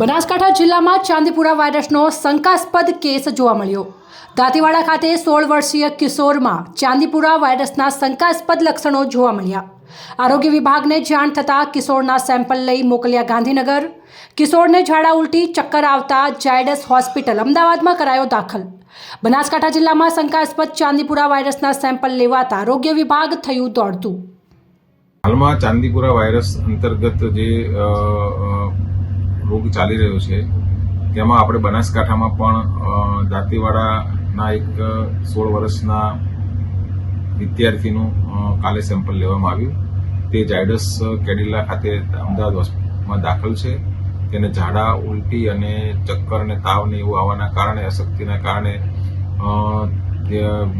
બનાસકાંઠા જિલ્લામાં ચાંદીપુરા વાયરસનો શંકાસ્પદ કેસ જોવા મળ્યો. દાંતીવાડા ખાતે સોળ વર્ષીય કિશોરમાં ચાંદીપુરા વાયરસના શંકાસ્પદ લક્ષણો જોવા મળ્યા. આરોગ્ય વિભાગને જાણ થતાં કિશોરના સેમ્પલ લઈ મોકલ્યા ગાંધીનગર. કિશોરને ઝાડા ઉલટી ચક્કર આવતા જાયડસ હોસ્પિટલ અમદાવાદમાં કરાયો દાખલ. બનાસકાંઠા જિલ્લામાં શંકાસ્પદ ચાંદીપુરા વાયરસના સેમ્પલ લેવાતા આરોગ્ય વિભાગ થયું દોડતું. હાલમાં ચાંદીપુરા વાયરસ અંતર્ગત જે રોગ ચાલી રહ્યો છે, તેમાં આપણે બનાસકાંઠામાં પણ દાંતીવાડાના એક સોળ વર્ષના વિદ્યાર્થીનું કાલે સેમ્પલ લેવામાં આવ્યું. તે જાયડસ કેડિલા ખાતે અમદાવાદ હોસ્પિટલમાં દાખલ છે. તેને ઝાડા, ઉલટી અને ચક્કર અને તાવ ને એવું આવવાના કારણે, અશક્તિના કારણે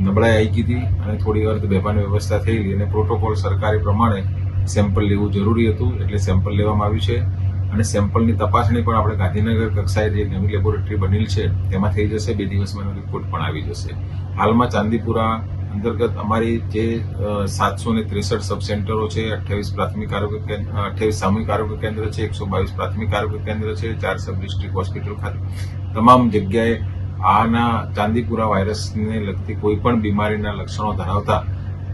નબળાઈ આવી ગઈ હતી અને થોડી વાર બેભાન વ્યવસ્થા થયેલી. અને પ્રોટોકોલ સરકારી પ્રમાણે સેમ્પલ લેવું જરૂરી હતું, એટલે સેમ્પલ લેવામાં આવ્યું છે. અને સેમ્પલની તપાસણી પણ આપણે ગાંધીનગર કક્ષાએ જે નવી લેબોરેટરી બનેલ છે, તેમાં થઈ જશે, બે દિવસમાં એનો રિપોર્ટ પણ આવી જશે. હાલમાં ચાંદીપુરા અંતર્ગત અમારી જે સાતસો ને ત્રેસઠ સબ સેન્ટરો છે, અઠ્યાવીસ પ્રાથમિક આરોગ્ય કેન્દ્ર અઠ્યાવીસ સામૂહિક આરોગ્ય કેન્દ્ર છે, એકસો બાવીસ પ્રાથમિક આરોગ્ય કેન્દ્ર છે, ચાર સબ ડિસ્ટ્રિક્ટ હોસ્પિટલ ખાતે. તમામ જગ્યાએ આના ચાંદીપુરા વાયરસને લગતી કોઈ પણ બીમારીના લક્ષણો ધરાવતા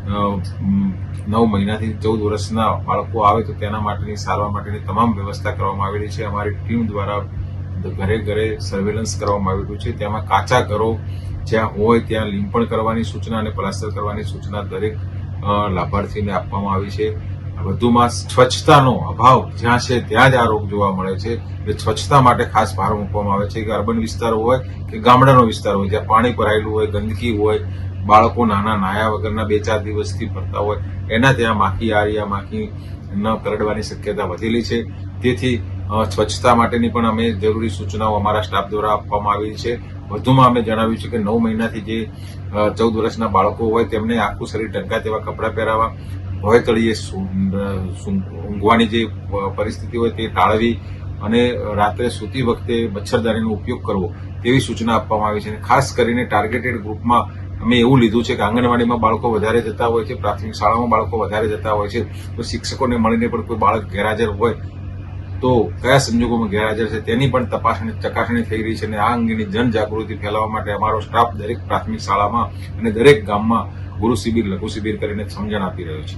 નવ મહિનાથી ચૌદ વર્ષના બાળકો આવે તો તેના માટેની, સારવાર માટેની તમામ વ્યવસ્થા કરવામાં આવેલી છે. અમારી ટીમ દ્વારા ઘરે ઘરે સર્વેલન્સ કરવામાં આવેલું છે. તેમાં કાચા ઘરો જ્યાં હોય ત્યાં લીંપણ કરવાની સૂચના અને પ્લાસ્ટર કરવાની સૂચના દરેક લાભાર્થીને આપવામાં આવી છે. વધુમાં સ્વચ્છતાનો અભાવ જ્યાં છે ત્યાં જ આ રોગ જોવા મળે છે. એટલે સ્વચ્છતા માટે ખાસ ભાર મૂકવામાં આવે છે કે અર્બન વિસ્તારો હોય કે ગામડાનો વિસ્તાર હોય, જ્યાં પાણી ભરાયેલું હોય, ગંદકી હોય, બાળકો નાના નાયા વગરના બે ચાર દિવસથી ફરતા હોય એના ત્યાં માખી આરિયા માખી ન કરડવાની શક્યતા વધેલી છે. તેથી સ્વચ્છતા માટેની પણ અમે જરૂરી સૂચનાઓ અમારા સ્ટાફ દ્વારા આપવામાં આવી છે. વધુમાં અમે જણાવ્યું છે કે નવ મહિનાથી જે ચૌદ વર્ષના બાળકો હોય તેમને આખું શરીર ઢંકા તેવા કપડાં પહેરાવા ભોય તળીએ ઊંઘવાની જે પરિસ્થિતિ હોય તે ટાળવી અને રાત્રે સૂતી વખતે મચ્છરદાનીનો ઉપયોગ કરવો, તેવી સૂચના આપવામાં આવી છે. અને ખાસ કરીને ટાર્ગેટેડ ગ્રુપમાં અમે એવું લીધું છે કે આંગણવાડીમાં બાળકો વધારે જતા હોય છે, પ્રાથમિક શાળામાં બાળકો વધારે જતા હોય છે, તો શિક્ષકોને મળીને પણ કોઈ બાળક ગેરહાજર હોય તો કયા સંજોગોમાં ગેરહાજર છે તેની પણ તપાસણી ચકાસણી થઈ રહી છે અને આ અંગેની જનજાગૃતિ ફેલાવવા માટે અમારો સ્ટાફ દરેક પ્રાથમિક શાળામાં અને દરેક ગામમાં ગુરુ શિબિર, લઘુ શિબિર કરીને સમજણ આપી રહ્યો છે.